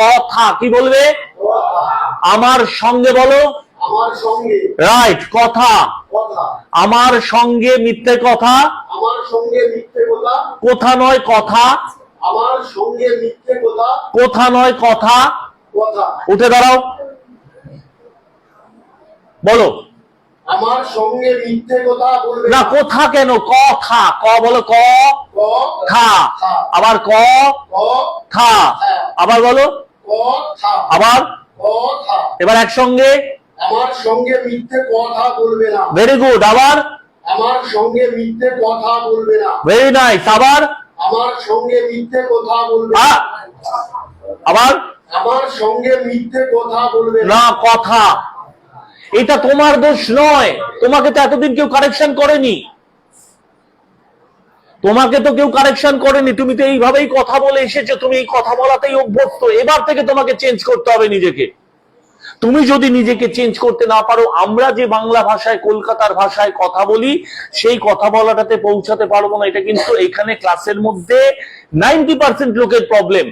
কথা কি বলবে? আমার সঙ্গে বলো। রাইট কথা। কথা। আমার সঙ্গে মিথ্যে কথা। কথা। নয় কথা। আমার সঙ্গে মিথ্যে কথা। কোথা নয় কথা। উঠে দাঁড়াও। বলো। আমার সঙ্গে মিথ্যে কথা বলবে না কোথা কেন? কথা ক বলো ক। ক থা। আবার ক ক থা। আবার বলো। আবার? কথা। এবার একসঙ্গে? আমার সঙ্গে মিথ্যে কথা বলবে না। ভেরি গুড আবার? আমার সঙ্গে মিথ্যে কথা বলবে না। ভেরি নাইস আবার? আমার সঙ্গে মিথ্যে কথা বলবে না। আবার? আমার সঙ্গে মিথ্যে কথা বলবে না। কথা। এটা তোমার দোষ নয়। তোমাকে তো এতদিন কেউ কারেকশন করেনি। তোমাকে তো কেউ কারেকশন করেনি, তুমি তো এইভাবেই কথা বলে এসেছ, তুমি এই কথা বলাতেই অভ্যস্ত। এবার থেকে তোমাকে চেঞ্জ করতে হবে নিজেকে। তুমি যদি নিজেকে চেঞ্জ করতে না পারো, আমরা যে বাংলা ভাষায়, কলকাতার ভাষায় কথা বলি, সেই কথা বলাটাতে পৌঁছাতে পারব না। এটা কিন্তু এখানে ক্লাসের মধ্যে নাইনটি পার্সেন্ট লোকের প্রবলেম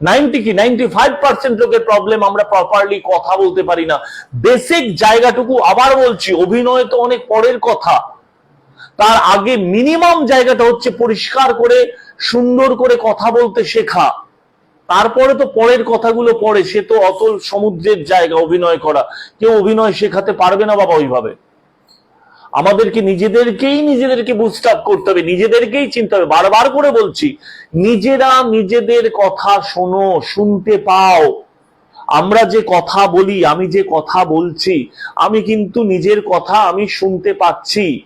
নাইনটি কি? নাইনটি ফাইভ পার্সেন্ট লোকের প্রবলেম আমরা প্রপারলি কথা বলতে পারি না। বেসিক জায়গাটুকু আবার বলছি, অভিনয় তো অনেক পরের কথা। তার আগে মিনিমাম জায়গাটা হচ্ছে পরিষ্কার করে, সুন্দর করে কথা বলতে শেখা। তারপরে তো পরের কথাগুলো পড়ে, সে তো অতল সমুদ্রের জায়গা অভিনয় করা। কেউ অভিনয় শেখাতে পারবে না বাবা ওইভাবে। আমাদেরকে নিজেদেরকেই, নিজেদেরকে বুস্ট আপ করতে হবে, নিজেদেরকেই চিনতে হবে। বারবার করে বলছি, নিজেরা নিজেদের কথা শোনো, শুনতে পাও। আমরা যে কথা বলি, আমি যে কথা বলছি, আমি কিন্তু নিজের কথা আমি শুনতে পাচ্ছি।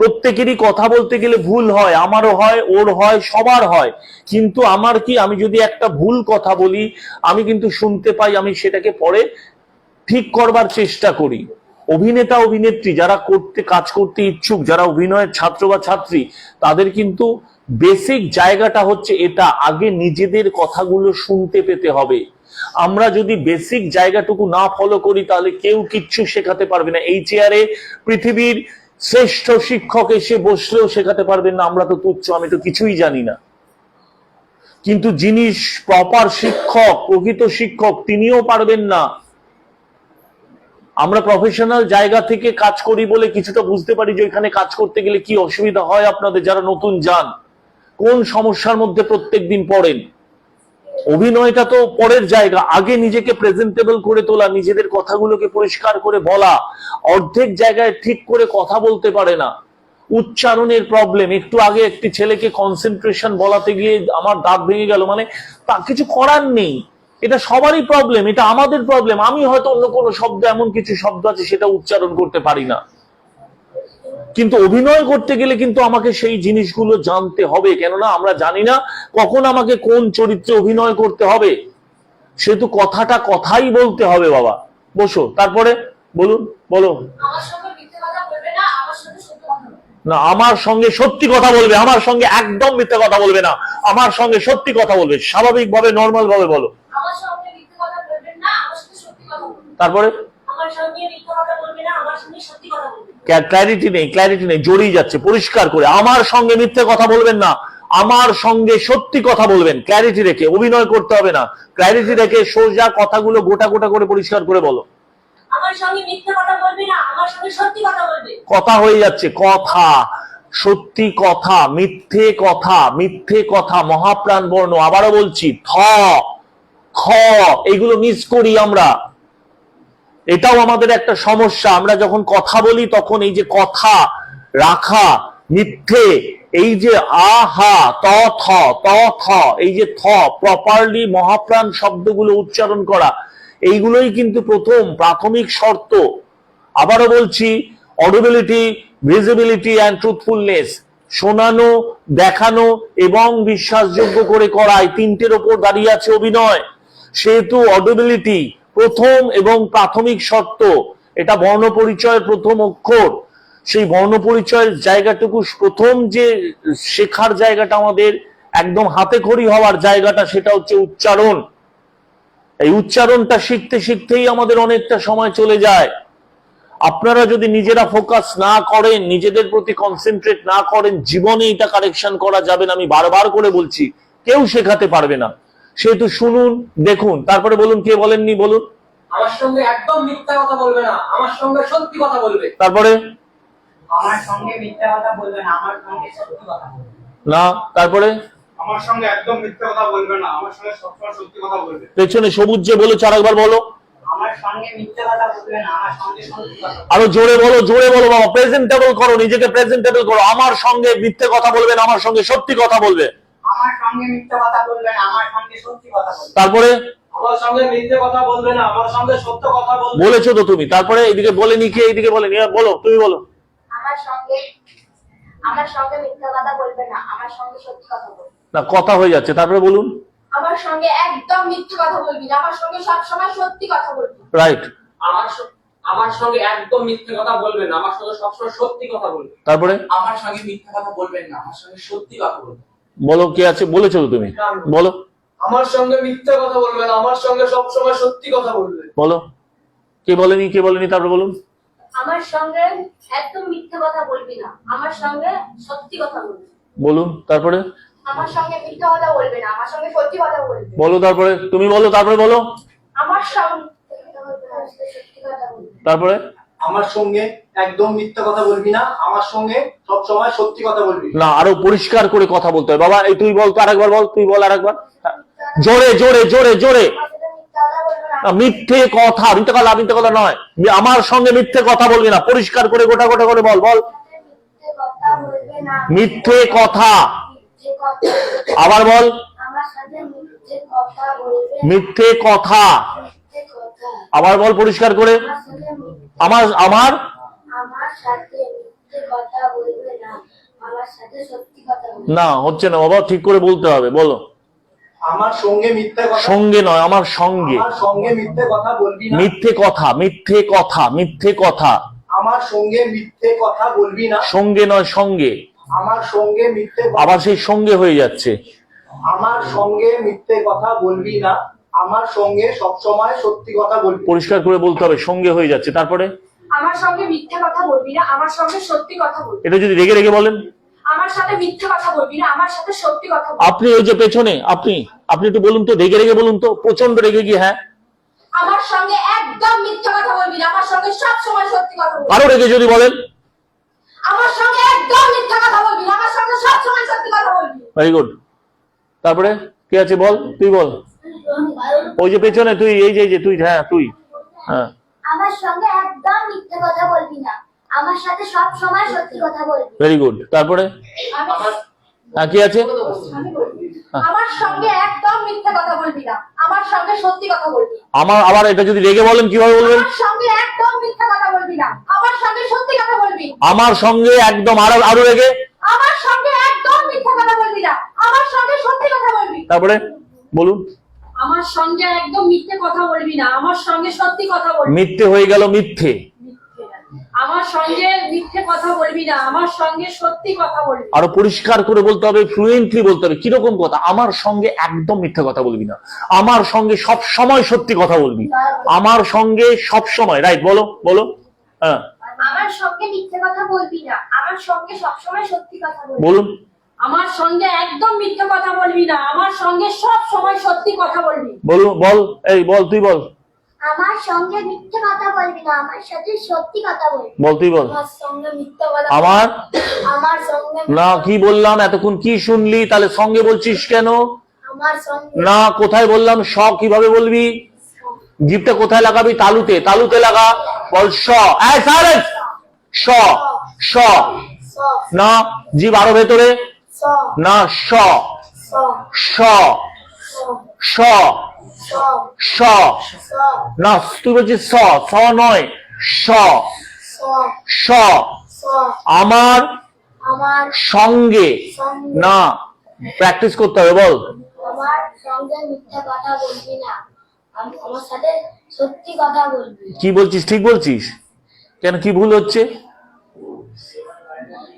প্রত্যেকেরই কথা বলতে গেলে ভুল হয়, আমারও হয়, ওর হয়, সবার হয়। কিন্তু আমার কি, আমি যদি একটা ভুল কথা বলি, আমি কিন্তু শুনতে পাই, আমি সেটাকে পরে ঠিক করবার চেষ্টা করি। অভিনেতা, অভিনেত্রী যারা করতে, কাজ করতে ইচ্ছুক, যারা অভিনয়ের ছাত্র বা ছাত্রী, তাদের কিন্তু বেসিক জায়গাটা হচ্ছে এটা, আগে নিজেদের কথাগুলো শুনতে পেতে হবে। আমরা যদি বেসিক জায়গাটুকু না ফলো করি, তাহলে কেউ কিচ্ছু শেখাতে পারবে না। এই চেয়ারে পৃথিবীর শ্রেষ্ঠ শিক্ষক এসে বসলেও শেখাতে পারবেন না, আমরা তো তুচ্ছ, আমি তো কিছুই জানি না। কিন্তু যিনি প্রপার শিক্ষক, প্রকৃত শিক্ষক, তিনিও পারবেন না। আমরা প্রফেশনাল জায়গা থেকে কাজ করি বলে কিছুটা বুঝতে পারি যে ওইখানে কাজ করতে গেলে কি অসুবিধা হয় আপনাদের, যারা নতুন যান। কোন সমস্যার মধ্যে প্রত্যেক দিন পড়েন? অভিনয়টা তো পরের জায়গা। আগে নিজেকে প্রেজেন্টেবল করে তোলা, নিজেদের কথাগুলোকে পরিষ্কার করে বলা, অর্ধেক জায়গায় ঠিক করে কথা বলতে পারে না। উচ্চারণের প্রবলেম একটু আগে একটি ছেলেকে কনসেন্ট্রেশন বলাতে গিয়ে আমার দাঁত ভেঙে গেল। মানে তা কিছু করার নেই। এটা সবারই প্রবলেম এটা আমাদের প্রবলেম আমি হয়তো অন্য কোনো শব্দ এমন কিছু শব্দ আছে, সেটা উচ্চারণ করতে পারি না। কিন্তু অভিনয় করতে গেলে কিন্তু আমাকে সেই জিনিসগুলো জানতে হবে। কেননা আমরা জানি না কখন আমাকে কোন চরিত্রে অভিনয় করতে হবে। সেহেতু কথাটা কথাই বলতে হবে বাবা। বসো তারপরে বলুন বলো। না আমার সঙ্গে সত্য কথা বলবে। আমার সঙ্গে একদম মিথ্যে কথা বলবে না। আমার সঙ্গে সত্যি কথা বলবে স্বাভাবিকভাবে নর্মাল ভাবে বলো তারপরে? আমার সঙ্গে মিথ্যে কথা বলবে না আমার সঙ্গে সত্যি কথা বলবে ক্ল্যারিটি নেই ক্ল্যারিটি নেই জড়িয়ে যাচ্ছে পরিষ্কার করে। আমার সঙ্গে মিথ্যে কথা বলবেন না। আমার সঙ্গে সত্যি কথা বলবেন। ক্ল্যারিটি রেখে অভিনয় করতে হবে না। ক্ল্যারিটি রেখে সোজা কথাগুলো গোটা গোটা করে পরিষ্কার করে বলো। কথা হয়ে যাচ্ছে কথা। সত্যি কথা মিথ্যে কথা মিথ্যে কথা মহাপ্রাণ বর্ণ আবারও বলছি থ খ এগুলো মিস করি আমরা। এটাও আমাদের একটা সমস্যা। আমরা যখন কথা বলি, তখন এই যে কথা রাখা, মিথ্যে, এই যে আহা, ত, থ ত, থ, এই যে থ প্রপারলি মহাপ্রাণ শব্দগুলো উচ্চারণ করা, এইগুলোই কিন্তু প্রথম, প্রাথমিক শর্ত। আবারও বলছি অডিবিলিটি ভিজিবিলিটি অ্যান্ড ট্রুথফুলনেস শোনানো, দেখানো এবং বিশ্বাসযোগ্য করে করা এই তিনটের ওপর দাঁড়িয়ে আছে অভিনয়। সেহেতু অডিবিলিটি প্রথম এবং প্রাথমিক শর্ত, এটা বর্ণ পরিচয়ের প্রথম অক্ষর। সেই বর্ণ পরিচয়ের জায়গাটুকু, প্রথম যে শেখার জায়গাটা আমাদের একদম হাতে খড়ি হওয়ার জায়গাটা, সেটা হচ্ছে উচ্চারণ। এই উচ্চারণটা শিখতে শিখতেই আমাদের অনেকটা সময় চলে যায়। আপনারা যদি নিজেরা ফোকাস না করেন, নিজেদের প্রতি কনসেন্ট্রেট না করেন, জীবনে এটা কারেকশন করা যাবে না। আমি বারবার করে বলছি, কেউ শেখাতে পারবে না। সেহেতু শুনুন দেখুন তারপরে বলুন কে বলেননি বলুন আমার সঙ্গে একদম মিথ্যা কথা বলবে না আমার সঙ্গে সত্যি কথা বলবে তারপরে আমার সঙ্গে মিথ্যা কথা বলবে না আমার সঙ্গে সত্যি কথা বলবে না তারপরে আমার সঙ্গে একদম মিথ্যা কথা বলবে না আমার সঙ্গে সবসময় সত্যি কথা বলবে পেছনে সবুজ যে বলেছ আরেকবার বলো আমার সঙ্গে মিথ্যা কথা বলবে না আমার সঙ্গে সত্যি কথা আরও জোরে বলো জোরে বলো বাবা প্রেজেন্টেবল করো নিজেকে প্রেজেন্টেবল করো আমার সঙ্গে মিথ্যে কথা বলবে না আমার সঙ্গে সত্যি কথা বলবে আমার সঙ্গে মিথ্যা কথা বলবে না আমার সঙ্গে সত্যি কথা বলবে তারপরে আমার সঙ্গে মিথ্যে কথা বলবে না আমার সঙ্গে সত্য কথা বলবে বলেছ তো তুমি তারপরে এদিকে বলেনি কে এইদিকে বলেনি এবার বলো তুমি বলো আমার সঙ্গে আমার সঙ্গে মিথ্যা কথা বলবে না আমার সঙ্গে সত্যি কথা বলবে না কথা হয়ে যাচ্ছে তারপরে বলুন আমার সঙ্গে একদম মিথ্যে কথা বলবি না আমার সঙ্গে সবসময় সত্যি কথা বলবি রাইট আমার আমার সঙ্গে একদম মিথ্যে কথা বলবে না আমার সঙ্গে সবসময় সত্যি কথা বলবে তারপরে আমার সঙ্গে মিথ্যা কথা বলবেন না আমার সঙ্গে সত্যি কথা বলবে বলো কে আছে বলেছ তুমি। বলো। আমার সঙ্গে মিথ্যা কথা বলবে না আমার সঙ্গে সবসময় সত্যি কথা বলবে। বলো। কে বলেনি কে বলেনি তারপরে বলুন। আমার সঙ্গে একদম মিথ্যে কথা বলবি না আমার সঙ্গে সত্যি কথা বলবি। বলুন তারপরে? আমার সঙ্গে মিথ্যে কথা বলবে না আমার সঙ্গে সত্যি কথা বলবি। বলো তারপরে তুমি বলো তারপরে বলো। আমার সঙ্গে মিথ্যে কথা বলবে আমার সঙ্গে সত্যি কথা বলবি। তারপরে? আমার সঙ্গে একদম মিথ্যা কথা বলবি না, আমার সঙ্গে সব সময় সত্যি কথা বলবি। না, আরও পরিষ্কার করে কথা বলতে হয় বাবা, এই তুই বল, তো আরেকবার বল, তুই বল আরেকবার। জোরে জোরে জোরে জোরে। মিথ্যে কথা মিথ্যে কথা মিথ্যে কথা নয়। আমার সঙ্গে মিথ্যে কথা বলবি না। পরিষ্কার করে, গোটা গোটা করে বল বল। মিথ্যে কথা। আবার বল। মিথ্যে কথা। আবার বল পরিষ্কার করে। আমার আমার? আমার আমার সাথে মিথ্যে কথা বলবে না। আমার সাথে সত্যি কথা বলবে। না হচ্ছে না বাবা ঠিক করে বলতে হবে বলো। আমার সঙ্গে মিথ্যা কথা সঙ্গে নয় আমার সঙ্গে। সঙ্গে মিথ্যে কথা বলবি না। মিথ্যে কথা মিথ্যে কথা মিথ্যে কথা। আমার সঙ্গে মিথ্যে কথা বলবি না। সঙ্গে নয় সঙ্গে। আমার সঙ্গে মিথ্যে কথা- আবার সেই সঙ্গে হয়ে যাচ্ছে। আমার সঙ্গে মিথ্যে কথা বলবি না। আমার সঙ্গে সব সময় সত্যি কথা বলবি। পরিষ্কার করে বলতে হবে সঙ্গে হয়ে যাচ্ছে। তারপরে? আমার সঙ্গে মিথ্যে কথা বলবি না আমার সঙ্গে সত্যি কথা বলবি। এটা যদি রেগে রেগে বলেন। আমার সাথে মিথ্যে কথা বলবি না আমার সাথে সত্যি কথা বলবি। আপনি ওই যে পেছনে আপনি আপনি একটু বলুন তো রেগে রেগে বলুন তো প্রচণ্ড রেগে গিয়ে হ্যাঁ? আমার সঙ্গে একদম মিথ্যে কথা বলবি না আমার সঙ্গে সব সময় সত্যি কথা বলবি। আরও রেগে যদি বলেন। আমার সঙ্গে একদম মিথ্যে কথা বলবি না আমার সঙ্গে সব সময় সত্যি কথা বলবি। ভেরি গুড তারপরে কে আছে বল? তুই বল। ওই যে পেছনে তুই এই যে এই যে তুই হ্যাঁ তুই। হ্যাঁ। আমার সঙ্গে একদম মিথ্যে কথা বলবি না। আমার সাথে সব সময় সত্যি কথা বলবি। ভেরি গুড তারপরে? হ্যাঁ কি আছে? আমার সঙ্গে একদম মিথ্যে কথা বলবি না। আমার সঙ্গে সত্যি কথা বলবি। আমার আবার এটা যদি রেগে বলেন কীভাবে বলবেন? আমার সঙ্গে একদম মিথ্যে কথা বলবি না। আমার সঙ্গে সত্যি কথা বলবি। আমার সঙ্গে একদম আরও আরও রেগে? আমার সঙ্গে একদম মিথ্যে কথা বলবি না। আমার সঙ্গে সত্যি কথা বলবি। তারপরে? বলুন। আমার সঙ্গে একদম মিথ্যে কথা বলবি না আমার সঙ্গে সত্যি কথা বলবি। মিথ্যে হয়ে গেল মিথ্যে। আমার সঙ্গে মিথ্যে কথা বলবি না আমার সঙ্গে সত্যি কথা বলবি আরও পরিষ্কার করে বলতে হবে ফ্লুয়েন্টলি বলতে হবে। কীরকম কথা? আমার সঙ্গে একদম মিথ্যে কথা বলবি না। আমার সঙ্গে সব সময় সত্যি কথা বলবি। আমার সঙ্গে সব সময় রাইট বলো বলো। হ্যাঁ। আমার সঙ্গে মিথ্যে কথা বলবি না আমার সঙ্গে সবসময় সত্যি কথা বলবি। বলুন। আমার সঙ্গে একদম মিথ্যে কথা বলবি না। আমার সঙ্গে সব সময় সত্যি কথা বলবি। বলুন বল এই বল তুই বল। আমার সঙ্গে মিথ্যে কথা বলবি না আমার সাথে সত্যি কথা বলবি। বল তুই বল। আমার সঙ্গে মিথ্যে কথা আমার? আমার সঙ্গে না কি বললাম? এতক্ষণ কি শুনলি? তাহলে সঙ্গে বলছিস কেন? আমার সঙ্গে না কোথায় বললাম? স কীভাবে বলবি? জিপটা কোথায় লাগাবি? তালুতে। তালুতে লাগা। বল স! স স না জিভ আরও ভেতরে। না স। স। স। স। না তুই বলছিস স। স নয় স। স। আমার সঙ্গে না প্র্যাকটিস করতে হবে বল। কি বলছিস ঠিক বলছিস? কেন কি ভুল হচ্ছে?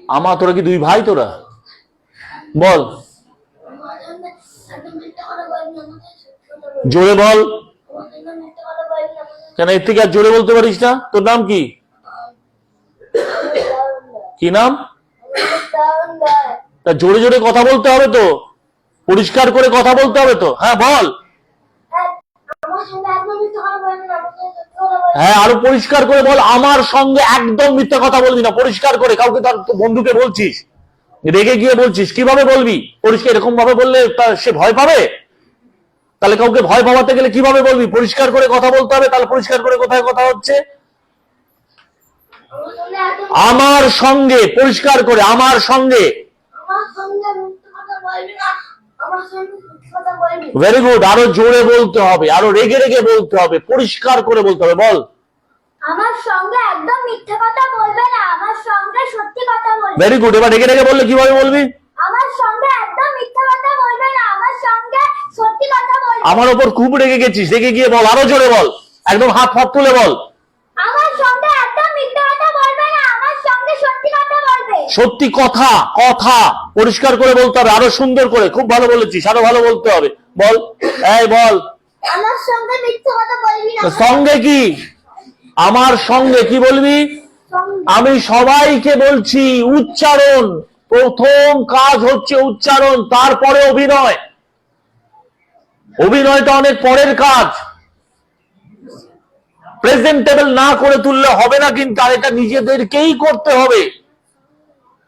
আমার তোরা কি দুই ভাই তোরা? বল। জোরে বল। কেন, এর থেকে আর জোরে বলতে পারিস না? তোর নাম কি? কি নাম? তা জোরে জোরে কথা বলতে হবে তো। পরিষ্কার করে কথা বলতে হবে তো। হ্যাঁ বল। হ্যাঁ আরও পরিষ্কার করে বল। আমার সঙ্গে একদম মিথ্যা কথা বলবি না। পরিষ্কার করে। কাউকে তার বন্ধুকে বলছিস। রেগে গিয়ে বলছিস কীভাবে বলবি? পরিষ্কার এরকম ভাবে বললে সে ভয় পাবে? তাহলে কাউকে ভয় পাওয়াতে গেলে কীভাবে বলবি? পরিষ্কার করে কথা বলতে হবে তাহলে পরিষ্কার করে কোথায় কথা হচ্ছে? আমার সঙ্গে পরিষ্কার করে আমার সঙ্গে। ভেরি গুড আরও জোরে বলতে হবে আরও রেগে রেগে বলতে হবে পরিষ্কার করে বলতে হবে বল। আমার সঙ্গে একদম মিথ্যে কথা বলবে না আমার সঙ্গে সত্যি কথা বলবে ভেরি গুড এবার রেগে রেগে বললে কীভাবে বলবি? আমার সঙ্গে একদম মিথ্যে কথা বলবে না আমার সঙ্গে সত্যি কথা বলবে। আমার ওপর খুব রেগে গেছিস রেগে গিয়ে বল আরও জোরে বল একদম হাত ফাত তুলে বল। আমার সঙ্গে একদম মিথ্যে কথা বলবে না আমার সঙ্গে সত্যি কথা বলবে। সত্যি কথা কথা পরিষ্কার করে বলতে হবে আরও সুন্দর করে খুব ভালো বলেছিস আরও ভালো বলতে হবে। বল এই বল। আমার সঙ্গে মিথ্যে কথা বলবি না। সঙ্গে কি? আমার সঙ্গে কি বলবি? আমি সবাইকে বলছি, উচ্চারণ। প্রথম কাজ হচ্ছে উচ্চারণ, তারপরে অভিনয়। অভিনয়টা অনেক পরের কাজ। প্রেজেন্টেবল না করে তুললে হবে না কিন্তু, আর এটা নিজেদেরকেই করতে হবে।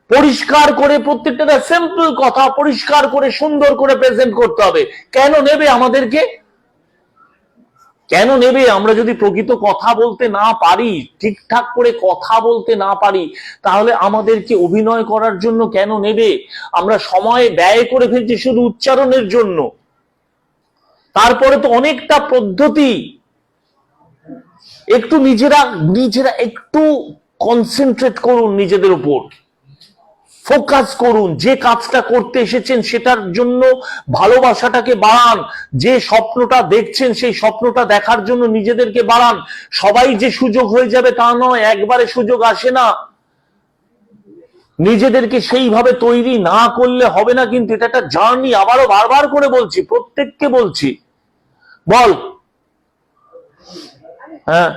পরিষ্কার করে প্রত্যেকটা সিম্পল কথা পরিষ্কার করে সুন্দর করে প্রেজেন্ট করতে হবে। কেন নেবে আমাদেরকে? কেন নেবে? আমরা যদি প্রকৃত কথা বলতে না পারি, ঠিকঠাক করে কথা বলতে না পারি, তাহলে আমাদেরকে অভিনয় করার জন্য কেন নেবে? আমরা সময় ব্যয় করে ফেলছি শুধু উচ্চারণের জন্য। তারপরে তো অনেকটা পদ্ধতি। একটু নিজেরা নিজেরা একটু কনসেন্ট্রেট করুন নিজেদের উপর। ফোকাস করুন, যে কাজটা করতে এসেছেন সেটার জন্য ভালোবাসাটাকে বাড়ান, যে স্বপ্নটা দেখছেন সেই স্বপ্নটা দেখার জন্য নিজেদেরকে বাড়ান। সবাই যে সুযোগ হয়ে যাবে তা নয়, একবারে সুযোগ আসে না। নিজেদেরকে সেইভাবে তৈরি না করলে হবে না, কিন্তু এটা একটা জার্নি। আবারও বারবার করে বলছি, প্রত্যেককে বলছি। বল। হ্যাঁ।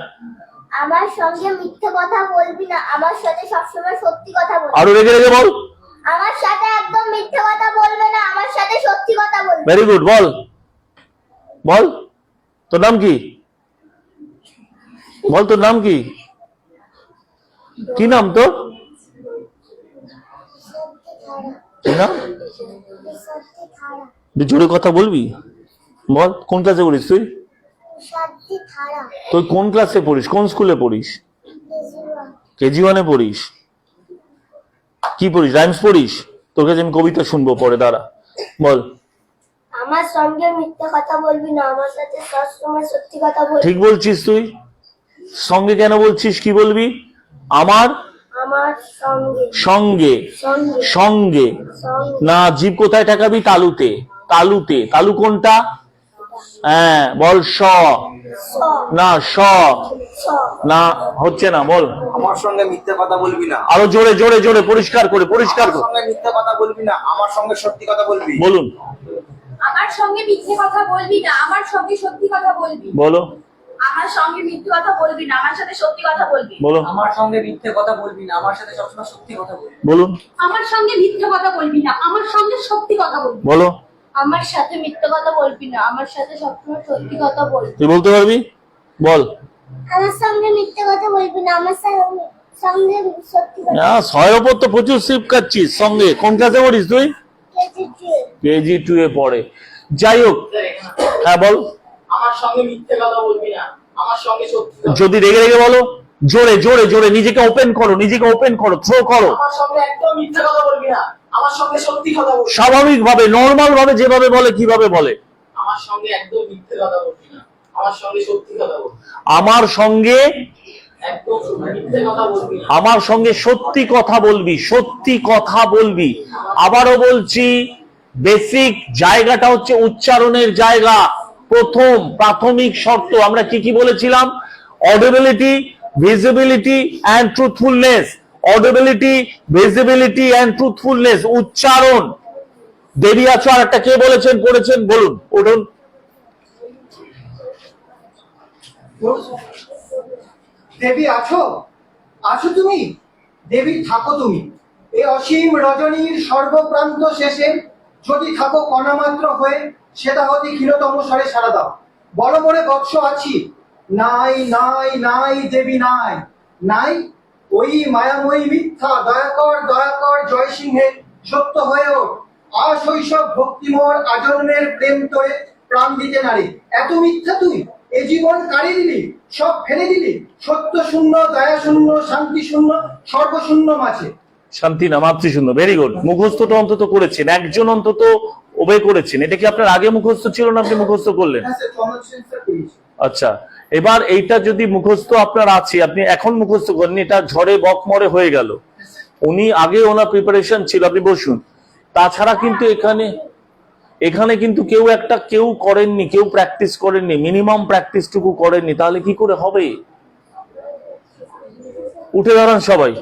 আমার সঙ্গে মিথ্যে কথা বলবি না আমার সাথে সবসময় সত্যি কথা বলবি। আরও রেগে রেগে বল। আমার সাথে একদম মিথ্যে কথা বলবে না আমার সাথে সত্যি কথা বলবে। Very good ball. বল তোর নাম কি? বল তোর নাম কি? কি নাম তোর? জোরে কথা বলবি? বল কোন ক্লাসে পড়িস তুই? তুই কোন ক্লাসে পড়িস? কোন স্কুলে পড়িস? কেজি ওয়ানে পড়িস? কি পড়িস? রাইমস পড়িস? তোর কাছে আমি কবিতা শুনব পরে দাঁড়া। বল। আমার সঙ্গে মিথ্যে কথা বলবি না আমার সাথে সবসময় সত্যি কথা বলবি ঠিক বলছিস তুই? সঙ্গে কেন বলছিস? কি বলবি? আমার? আমার সঙ্গে। সঙ্গে। সঙ্গে। সঙ্গে। সঙ্গে। না জীব কোথায় ঠেকাবি? তালুতে। তালুতে। তালু কোনটা? হ্যাঁ বল স। না স। না হচ্ছে না বল। আমার সঙ্গে মিথ্যে কথা বলবি না। আরও জোরে জোরে জোরে পরিষ্কার করে পরিষ্কার করে। সঙ্গে মিথ্যে কথা বলবি না আমার সঙ্গে সত্যি কথা বলবি। বলুন। আমার সঙ্গে মিথ্যে কথা বলবি না আমার সঙ্গে সত্যি কথা বলবি। বলো। আমার সঙ্গে মিথ্যে কথা বলবি না আমার সাথে সত্যি কথা বলবি। বলো। আমার সঙ্গে মিথ্যে কথা বলবি না আমার সাথে সবসময় সত্যি কথা বলবি। বলুন। আমার সঙ্গে মিথ্যে কথা বলবি না আমার সঙ্গে সত্যি কথা বলবি। বলো। আমার সাথে মিথ্যে কথা বলবি না আমার সাথে সবসময় সত্যি কথা বলবি। তুই বলতে পারবি? বল। আমার সঙ্গে মিথ্যে কথা বলবি না আমার সঙ্গে সঙ্গে সত্যি কথা না ছয়ের ওপর তো প্রচুর সিপ সঙ্গে। কোন ক্লাসে পড়িস তুই? কেজি টু এ। পড়ে। যাই হোক হ্যাঁ বল। আমার সঙ্গে মিথ্যে কথা বলবি না আমার সঙ্গে সত্যি যদি রেগে রেগে বলো। জোরে জোরে জোরে নিজেকে ওপেন করো নিজেকে ওপেন করো থ্রো করো। স্বাভাবিক ভাবে নর্মাল ভাবে যেভাবে বলে কীভাবে বলে? আমার সঙ্গে একদম মিথ্যে কথা বলবি না। আমার সঙ্গে সত্যি কথা বলবি সঙ্গে আমার সঙ্গে সত্যি কথা বলবি সত্যি কথা বলবি। আবারও বলছি বেসিক জায়গাটা হচ্ছে উচ্চারণের জায়গা। প্রথম প্রাথমিক শর্ত আমরা কি কি বলেছিলাম? Audibility visibility and truthfulness audibility visibility and truthfulness উচ্চারণ। দেরি আছো আর একটা কে বলেছেন, পড়েছেন, বলুন, উঠুন। দেবী আছো? আছো তুমি? দেবী, থাকো তুমি। এই অসীম রজনীর সর্বপ্রান্ত শেষে যদি থাকো কণামাত্র হয়ে সেটা হতে ক্ষীণতম স্বরে সারা দাও। বড় বড় বৎস আছি নাই নাই নাই দেবী নাই। নাই ওই মায়াময়ী মিথ্যা দয়াকর দয়াকর জয় সিংহে সত্য হয়ে ওঠ। আশৈশব ভক্তিমোর আজন্মের প্রেম তোরে প্রাণ দিতে নারী। এত মিথ্যা তুই এ জীবন কাড়ি দিলি? সব ফেলে দিলি? সত্য শূন্য দয়া শূন্য শান্তি শূন্য সর্বশূন্য মাঝে। শান্তি না মাতৃশূন্য ভেরি গুড মুখস্থটা অন্তত করেছেন একজন অন্তত ওবে করেছেন। এটা কি আপনার আগে মুখস্থ ছিল না আপনি মুখস্থ করলেন? হ্যাঁ আচ্ছা এবার এইটা যদি মুখস্থ আপনার আছে, আপনি এখন মুখস্থ করেন এটা ঝড়ে বকমরে হয়ে গেল। উনি আগে ওনার প্রিপারেশন ছিল, আপনি বসুন। তাছাড়া কিন্তু এখানে এখানে কিন্তু কেউ একটা, কেউ করেননি, কেউ প্র্যাকটিস করেননি মিনিমাম প্র্যাকটিসটুকু করেননি, তাহলে কি করে হবে? উঠে দাঁড়ান সবাই।